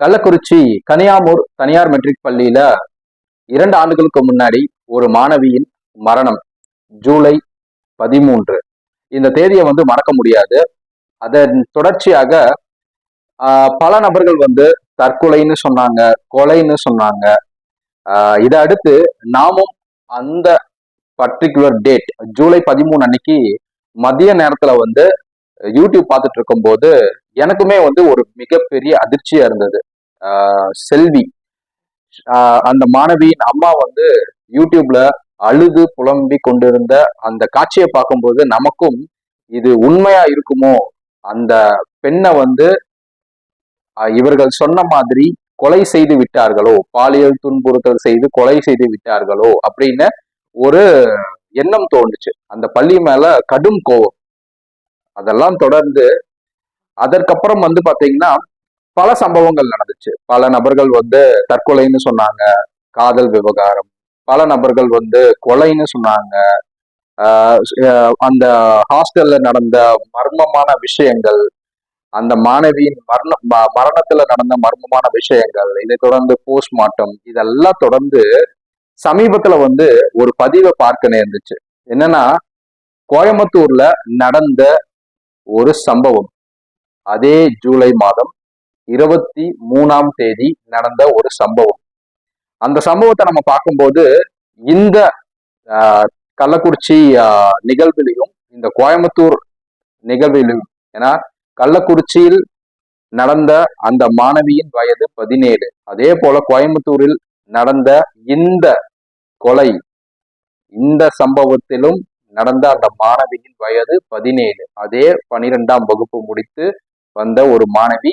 கள்ளக்குறிச்சி கனியாமூர் தனியார் மெட்ரிக் பள்ளியில இரண்டு ஆண்டுகளுக்கு முன்னாடி ஒரு மாணவியின் மரணம் ஜூலை பதிமூன்று. இந்த தேதியை வந்து மறக்க முடியாது. அதன் தொடர்ச்சியாக பல நபர்கள் வந்து தற்கொலைன்னு சொன்னாங்க கொலைன்னு சொன்னாங்க. ஆஹ், இதை அடுத்து நாமும் அந்த பர்டிகுலர் டேட் ஜூலை பதிமூணு அன்னைக்கு மதிய நேரத்துல வந்து யூடியூப் பார்த்துட்டு இருக்கும்போது எனக்குமே வந்து ஒரு மிகப்பெரிய அதிர்ச்சியா இருந்தது. செல்வி. அந்த மாணவியின் அம்மா வந்து யூடியூப்ல அழுது புலம்பி கொண்டிருந்த அந்த காட்சியை பார்க்கும்போது நமக்கும் இது உண்மையா இருக்குமோ? அந்த பெண்ணை வந்து இவர்கள் சொன்ன மாதிரி கொலை செய்து விட்டார்களோ? பாலியல் துன்புறுத்தல் செய்து கொலை செய்து விட்டார்களோ? அப்படின்னு ஒரு எண்ணம் தோணுச்சு அந்த பள்ளி மேல கடும் கோபம் அதெல்லாம் தொடர்ந்து அதற்கப்புறம் வந்து பாத்தீங்கன்னா பல சம்பவங்கள் நடந்துச்சு. பல நபர்கள் வந்து தற்கொலைன்னு சொன்னாங்க. காதல் விவகாரம். பல நபர்கள் வந்து கொலைன்னு சொன்னாங்க. அந்த ஹாஸ்டல்ல நடந்த மர்மமான விஷயங்கள் அந்த மாணவியின் மரண மரணத்துல நடந்த மர்மமான விஷயங்கள் இதை தொடர்ந்து போஸ்ட்மார்ட்டம் இதெல்லாம் தொடர்ந்து சமீபத்துல வந்து ஒரு பதிவை பார்க்க நேர்ந்துச்சு என்னன்னா கோயம்புத்தூர்ல நடந்த ஒரு சம்பவம். அதே ஜூலை மாதம் இருபத்தி மூணாம் தேதி நடந்த ஒரு சம்பவம். அந்த சம்பவத்தை நம்ம பார்க்கும்போது இந்த கள்ளக்குறிச்சி நிகழ்விலையும் இந்த கோயம்புத்தூர் நிகழ்விலும் ஏன்னா கள்ளக்குறிச்சியில் நடந்த அந்த மாணவியின் வயது பதினேழு. அதே போல கோயம்புத்தூரில் நடந்த இந்த கொலை இந்த சம்பவத்திலும் நடந்த அந்த மாணவியின் வயது பதினேழு. அதே பனிரெண்டாம் வகுப்பு முடித்து வந்த ஒரு மாணவி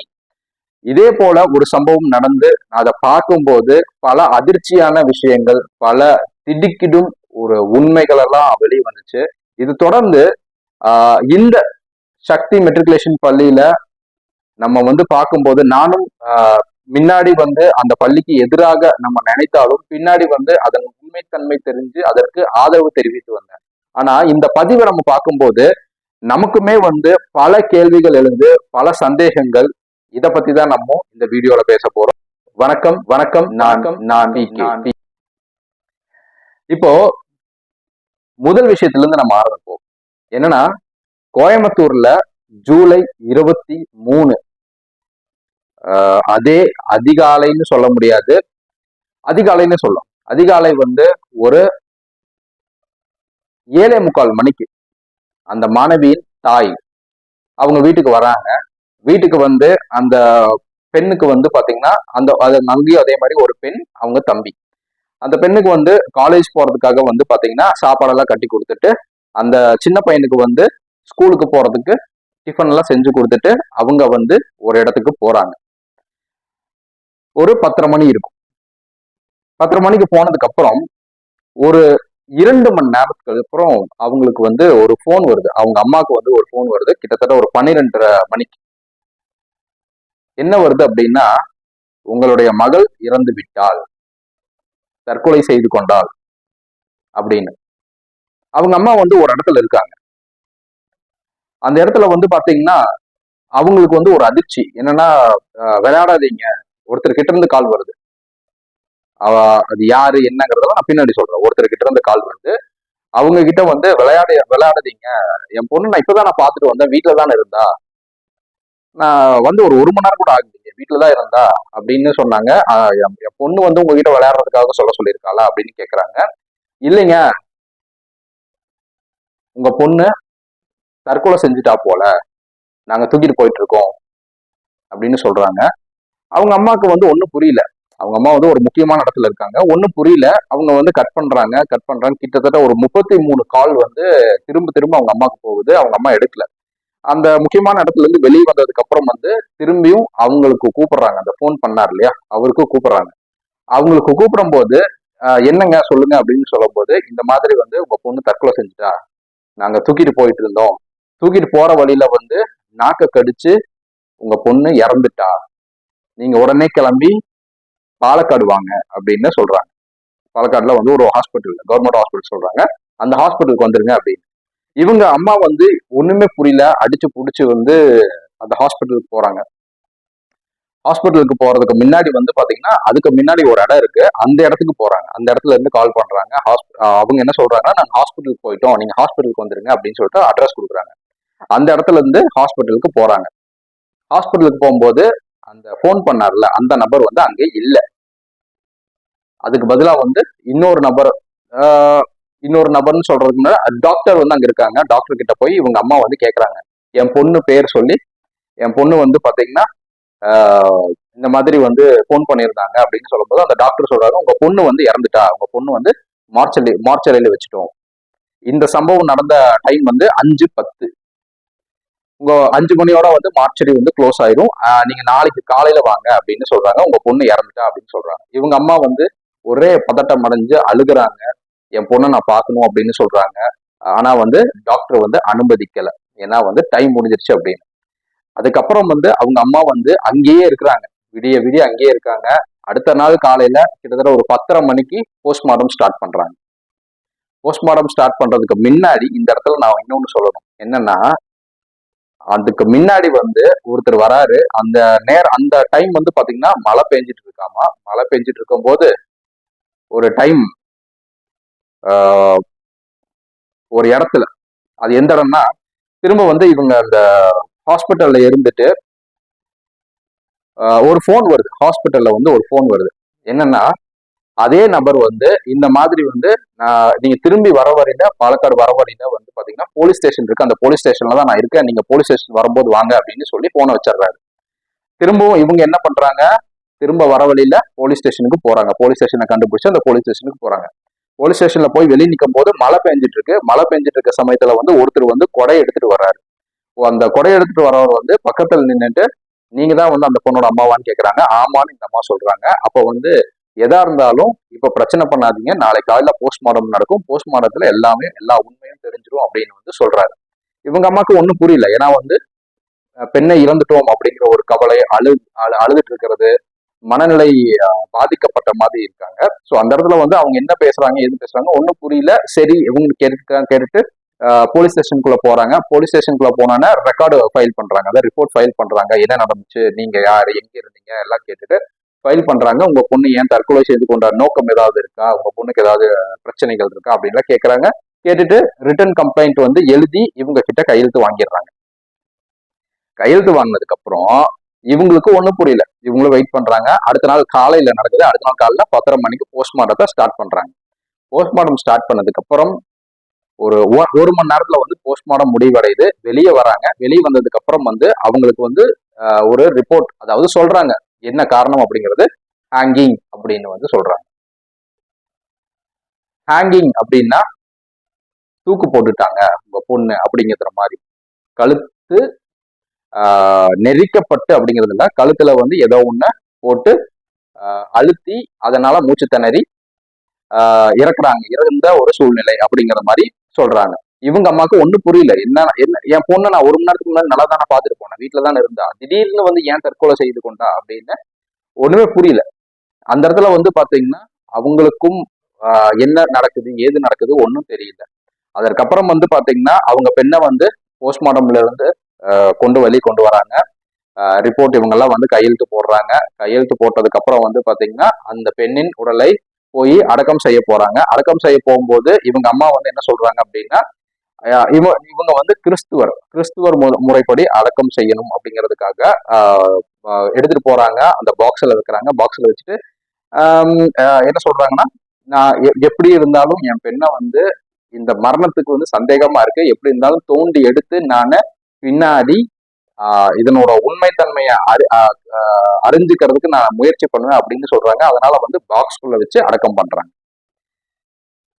இதே போல ஒரு சம்பவம் நடந்து அதை பார்க்கும்போது பல அதிர்ச்சியான விஷயங்கள் பல திடுக்கிடும் ஒரு உண்மைகள் எல்லாம் வெளியே வந்துச்சு. இது தொடர்ந்து ஆஹ் இந்த சக்தி மெட்ரிகுலேஷன் பள்ளியில நம்ம வந்து பார்க்கும்போது நானும் ஆஹ் முன்னாடி வந்து அந்த பள்ளிக்கு எதிராக நம்ம நினைத்தாலும் பின்னாடி வந்து அதன் உண்மைத்தன்மை தெரிஞ்சு அதற்கு ஆதரவு தெரிவித்து வந்தேன். ஆனா இந்த பதிவை நம்ம பார்க்கும்போது நமக்குமே வந்து பல கேள்விகள் எழுந்து பல சந்தேகங்கள் இத பத்தி தான் நம்ம இந்த வீடியோல பேச போறோம். வணக்கம் வணக்கம் நான் நான். இப்போ முதல் விஷயத்துல இருந்து நம்ம ஆரம்பிப்போம். என்னன்னா கோயம்புத்தூர்ல ஜூலை இருபத்தி மூணு அதே அதிகாலைன்னு சொல்ல முடியாது. அதிகாலைன்னு சொல்லலாம். அதிகாலை வந்து ஒரு ஏழே முக்கால் மணிக்கு அந்த மாணவியின் தாய் அவங்க வீட்டுக்கு வராங்க. வீட்டுக்கு வந்து அந்த பெண்ணுக்கு வந்து பாத்தீங்கன்னா அந்த அது அங்கேயும் அதே மாதிரி ஒரு பெண் அவங்க தம்பி. அந்த பெண்ணுக்கு வந்து காலேஜ் போறதுக்காக வந்து பாத்தீங்கன்னா சாப்பாடெல்லாம் கட்டி கொடுத்துட்டு அந்த சின்ன பையனுக்கு வந்து ஸ்கூலுக்கு போறதுக்கு டிஃபன் எல்லாம் செஞ்சு கொடுத்துட்டு அவங்க வந்து ஒரு இடத்துக்கு போறாங்க. ஒரு பத்தரை மணி இருக்கும். பத்தரை மணிக்கு போனதுக்கு அப்புறம் ஒரு இரண்டு மணி நேரத்துக்கு அப்புறம் அவங்களுக்கு வந்து ஒரு ஃபோன் வருது. அவங்க அம்மாவுக்கு வந்து ஒரு ஃபோன் வருது. கிட்டத்தட்ட ஒரு பன்னிரெண்டரை மணிக்கு. என்ன வருது அப்படின்னா உங்களுடைய மகள் இறந்து விட்டாள். தற்கொலை செய்து கொண்டாள். அப்படின்னு. அவங்க அம்மா வந்து ஒரு இடத்துல இருக்காங்க. அந்த இடத்துல வந்து பாத்தீங்கன்னா அவங்களுக்கு வந்து ஒரு அதிர்ச்சி. என்னன்னா விளையாடாதீங்க. ஒருத்தர் கிட்ட இருந்து கால் வருது. அவ அது யாரு என்னங்கிறத நான் பின்னாடி சொல்றேன். ஒருத்தர் கிட்ட இருந்து கால் வருது. அவங்க கிட்ட வந்து விளையாட விளையாடாதீங்க. என் பொண்ணு நான் இப்பதான் நான் பார்த்துட்டு வந்தேன். வீட்டுல தானே இருந்தா. நான் வந்து ஒரு ஒரு மணி நேரம் கூட ஆகுது வீட்டில் தான் இருந்தா அப்படின்னு சொன்னாங்க. என் என் பொண்ணு வந்து உங்ககிட்ட விளையாடுறதுக்காக சொல்ல சொல்லியிருக்காளா அப்படின்னு கேக்குறாங்க. இல்லைங்க. உங்க பொண்ணு தற்கொலை செஞ்சுட்டா போல. நாங்க தூக்கிட்டு போயிட்டு இருக்கோம் அப்படின்னு சொல்றாங்க. அவங்க அம்மாவுக்கு வந்து ஒன்றும் புரியல. அவங்க அம்மா வந்து ஒரு முக்கியமான இடத்துல இருக்காங்க. ஒண்ணும் புரியல. அவங்க வந்து கட் பண்றாங்க. கட் பண்றாங்க. கிட்டத்தட்ட ஒரு முப்பத்தி மூணு கால் வந்து திரும்ப திரும்ப அவங்க அம்மாவுக்கு போகுது. அவங்க அம்மா எடுக்கல. அந்த முக்கியமான இடத்துல இருந்து வெளியே வந்ததுக்கு அப்புறம் வந்து திரும்பியும் அவங்களுக்கு கூப்பிடுறாங்க. அந்த ஃபோன் பண்ணார் இல்லையா? அவருக்கு கூப்பிடுறாங்க. அவங்களுக்கு கூப்பிடும் போது என்னங்க? சொல்லுங்க. அப்படின்னு சொல்லும் போது இந்த மாதிரி வந்து உங்க பொண்ணு தற்கொலை செஞ்சுட்டா? நாங்க தூக்கிட்டு போயிட்டு இருந்தோம். தூக்கிட்டு போற வழியில வந்து நாக்க கடிச்சு உங்க பொண்ணு இறந்துட்டா? நீங்க உடனே கிளம்பி பாலக்காடு வாங்க. அப்படின்னு சொல்றாங்க. பாலக்காடுல வந்து ஒரு ஹாஸ்பிட்டல் கவர்மெண்ட் ஹாஸ்பிட்டல் சொல்றாங்க. அந்த ஹாஸ்பிட்டலுக்கு வந்துருங்க அப்படின்னு. இவங்க அம்மா வந்து ஒண்ணுமே புரியல. அடிச்சு புடிச்சு வந்து அந்த ஹாஸ்பிட்டலுக்கு போறாங்க. ஹாஸ்பிட்டலுக்கு போறதுக்கு முன்னாடி வந்து பாத்தீங்கன்னா அதுக்கு முன்னாடி ஒரு இடம் இருக்கு. அந்த இடத்துக்கு போறாங்க. அந்த இடத்துல இருந்து கால் பண்றாங்க. அவங்க என்ன சொல்றாங்கன்னா நாங்க ஹாஸ்பிட்டலுக்கு போயிட்டோம். நீங்க ஹாஸ்பிட்டலுக்கு வந்துருங்க. அப்படின்னு சொல்லிட்டு அட்ரஸ் கொடுக்குறாங்க. அந்த இடத்துல இருந்து ஹாஸ்பிட்டலுக்கு போறாங்க. ஹாஸ்பிட்டலுக்கு போகும்போது அந்த ஃபோன் பண்ணார்ல அந்த நபர் வந்து அங்கே இல்லை. அதுக்கு பதிலாக வந்து இன்னொரு நபர் இன்னொரு நபர்னு சொல்றதுக்கு முன்னாடி டாக்டர் வந்து அங்க இருக்காங்க. டாக்டர் கிட்ட போய் இவங்க அம்மா வந்து கேக்குறாங்க. என் பொண்ணு பேர் சொல்லி என் பொண்ணு வந்து பாத்தீங்கன்னா இந்த மாதிரி வந்து ஃபோன் பண்ணியிருந்தாங்க அப்படின்னு சொல்லும்போது அந்த டாக்டர் சொல்றாரு உங்க பொண்ணு வந்து இறந்துட்டா? உங்க பொண்ணு வந்து மார்ச்சலி மார்ச்சலையில வச்சுட்டோம். இந்த சம்பவம் நடந்த டைம் வந்து அஞ்சு பத்து. உங்க அஞ்சு மணியோட வந்து மார்ச்சரி வந்து க்ளோஸ் ஆயிரும். நீங்க நாளைக்கு காலையில வாங்க அப்படின்னு சொல்றாங்க. உங்க பொண்ணு இறந்துட்டா அப்படின்னு சொல்றாங்க. இவங்க அம்மா வந்து ஒரே பதட்டம் அடைஞ்சு அழுகுறாங்க. என் பொண்ணை நான் பார்க்கணும் அப்படின்னு சொல்றாங்க. ஆனா வந்து டாக்டர் வந்து அனுமதிக்கல. ஏன்னா வந்து டைம் முடிஞ்சிருச்சு அப்படின்னு. அதுக்கப்புறம் வந்து அவங்க அம்மா வந்து அங்கேயே இருக்கிறாங்க. விடிய விடிய அங்கேயே இருக்காங்க. அடுத்த நாள் காலையில கிட்டத்தட்ட ஒரு பத்தரை மணிக்கு போஸ்ட்மார்ட்டம் ஸ்டார்ட் பண்றாங்க. போஸ்ட்மார்ட்டம் ஸ்டார்ட் பண்றதுக்கு முன்னாடி இந்த இடத்துல நான் இன்னொன்னு சொல்லணும். என்னன்னா அதுக்கு முன்னாடி வந்து ஒருத்தர் வராரு. அந்த நேரம் அந்த டைம் வந்து பாத்தீங்கன்னா மழை பெஞ்சிட்டு இருக்காமா? மழை பெஞ்சிட்டு இருக்கும்போது ஒரு டைம் ஒரு இடத்துல. அது எந்த இடம்னா திரும்ப வந்து இவங்க அந்த ஹாஸ்பிட்டல்ல இருந்துட்டு ஒரு ஃபோன் வருது. ஹாஸ்பிட்டல்ல வந்து ஒரு ஃபோன் வருது. என்னன்னா அதே நபர் வந்து இந்த மாதிரி வந்து நான் நீங்க திரும்பி வர வரையில பாலக்காடு வர வரையில வந்து பாத்தீங்கன்னா போலீஸ் ஸ்டேஷன் இருக்கு. அந்த போலீஸ் ஸ்டேஷன்ல தான் நான் இருக்கேன். நீங்க போலீஸ் ஸ்டேஷன் வரும்போது வாங்க அப்படின்னு சொல்லி போனை வச்சிடுறாரு. திரும்பவும் இவங்க என்ன பண்றாங்க? திரும்ப வர வழியில போலீஸ் ஸ்டேஷனுக்கு போறாங்க. போலீஸ் ஸ்டேஷனை கண்டுபிடிச்சு அந்த போலீஸ் ஸ்டேஷனுக்கு போறாங்க. போலீஸ் ஸ்டேஷன்ல போய் வெளியே நிற்கும் போது மழை பெஞ்சிட்டு இருக்கு மழை பெஞ்சிட்டு இருக்க சமயத்துல வந்து ஒருத்தர் வந்து கொடை எடுத்துட்டு வர்றாரு. அந்த கொடை எடுத்துட்டு வரவர் வந்து பக்கத்துல நின்றுட்டு நீங்க தான் வந்து அந்த பொண்ணோட அம்மாவான்னு கேக்குறாங்க. ஆமான்னு இந்த அம்மா சொல்றாங்க. அப்ப வந்து எதா இருந்தாலும் இப்ப பிரச்சனை பண்ணாதீங்க. நாளை காலையில போஸ்ட்மார்டம் நடக்கும். போஸ்ட்மார்டத்துல எல்லாமே எல்லா உண்மையும் தெரிஞ்சிடும் அப்படின்னு வந்து சொல்றாரு. இவங்க அம்மாக்கு ஒன்றும் புரியல. ஏன்னா வந்து பெண்ணை இறந்துட்டோம் அப்படிங்கிற ஒரு கவலை அழு அழு- அழுதுட்டு இருக்கிறது. மனநிலை பாதிக்கப்பட்ட மாதிரி இருக்காங்க. ஸோ அந்த இடத்துல வந்து அவங்க என்ன பேசுறாங்க எது பேசுறாங்க ஒன்றும் புரியல. சரி இவங்க கேட்டு கேட்டுட்டு போலீஸ் ஸ்டேஷனுக்குள்ள போறாங்க. போலீஸ் ஸ்டேஷனுக்குள்ள போனோன்னா ரெக்கார்டு ஃபைல் பண்றாங்க. அதாவது ரிப்போர்ட் ஃபைல் பண்றாங்க. என்ன நடந்துச்சு நீங்க யார் எங்க இருந்தீங்க எல்லாம் கேட்டுட்டு ஃபைல் பண்றாங்க. உங்க பொண்ணு ஏன் தற்கொலை செய்து கொண்ட நோக்கம் ஏதாவது இருக்கா? உங்க பொண்ணுக்கு ஏதாவது பிரச்சனைகள் இருக்கா? அப்படின்லாம் கேட்கறாங்க கேட்டுட்டு ரிட்டர்ன் கம்ப்ளைண்ட் வந்து எழுதி இவங்க கிட்ட கையெழுத்து வாங்கிடுறாங்க. கையெழுத்து வாங்கினதுக்கு அப்புறம் இவங்களுக்கு ஒன்றும் புரியல. இவங்களும் வெயிட் பண்றாங்க. அடுத்த நாள் காலையில நடக்குது. அடுத்த நாள் காலையில பத்தரை மணிக்கு போஸ்ட்மார்ட்டத்தை ஸ்டார்ட் பண்றாங்க. போஸ்ட்மார்ட்டம் ஸ்டார்ட் பண்ணதுக்கு அப்புறம் ஒரு ஒரு மணி நேரத்துல வந்து போஸ்ட்மார்ட்டம் முடிவடையுது. வெளியே வராங்க. வெளியே வந்ததுக்கு அப்புறம் வந்து அவங்களுக்கு வந்து ஒரு ரிப்போர்ட் அதாவது சொல்றாங்க. என்ன காரணம் அப்படிங்கிறது? ஹேங்கிங் அப்படின்னு வந்து சொல்றாங்க. ஹேங்கிங் அப்படின்னா தூக்கு போட்டுட்டாங்க உங்க பொண்ணு அப்படிங்கிற மாதிரி. கழுத்து நெரிக்கப்பட்டு அப்படிங்கிறது இல்ல. கழுத்துல வந்து ஏதோ ஒன்று போட்டு அழுத்தி அதனால மூச்சு திணறி இறக்குறாங்க. இறந்த ஒரு சூழ்நிலை அப்படிங்கிற மாதிரி சொல்றாங்க. இவங்க அம்மாவுக்கு ஒன்றும் புரியல. என்ன என்ன என் பொண்ணை நான் ஒரு மணி நேரத்துக்கு முன்னாடி நல்லா தானே பார்த்துட்டு போனேன். வீட்டில் தானே இருந்தா. திடீர்னு வந்து ஏன் தற்கொலை செய்து கொண்டா அப்படின்னு ஒண்ணுமே புரியல. அந்த இடத்துல வந்து பாத்தீங்கன்னா அவங்களுக்கும் என்ன நடக்குது ஏது நடக்குது ஒன்றும் தெரியல. அதற்கப்புறம் வந்து பாத்தீங்கன்னா அவங்க பெண்ணை வந்து போஸ்ட்மார்ட்டம்ல இருந்து கொண்டு வழி கொண்டு வராங்க. ரிப்போர்ட் இவங்கெல்லாம் வந்து கையெழுத்து போடுறாங்க. கையெழுத்து போட்டதுக்கு அப்புறம் வந்து பாத்தீங்கன்னா அந்த பெண்ணின் உடலை போய் அடக்கம் செய்ய போறாங்க. அடக்கம் செய்ய போகும்போது இவங்க அம்மா வந்து என்ன சொல்றாங்க அப்படின்னா இவங்க இவ இவங்க வந்து கிறிஸ்துவர் கிறிஸ்துவர் மு- முறைப்படி அடக்கம் செய்யணும் அப்படிங்கிறதுக்காக எடுத்துட்டு போறாங்க. அந்த பாக்ஸ்ல வைக்கிறாங்க பாக்ஸ்ல வச்சுட்டு என்ன சொல்றாங்கன்னா நான் எப்படி இருந்தாலும் என் பெண்ணை வந்து இந்த மரணத்துக்கு வந்து சந்தேகமா இருக்கு. எப்படி இருந்தாலும் தோண்டி எடுத்து நான் பின்னாடி ஆஹ் இதனோட உண்மைத்தன்மையை அறி அறிஞ்சுக்கிறதுக்கு நான் முயற்சி பண்ணுவேன் அப்படின்னு சொல்றாங்க. அதனால வந்து பாக்ஸ்குள்ள வச்சு அடக்கம் பண்றாங்க.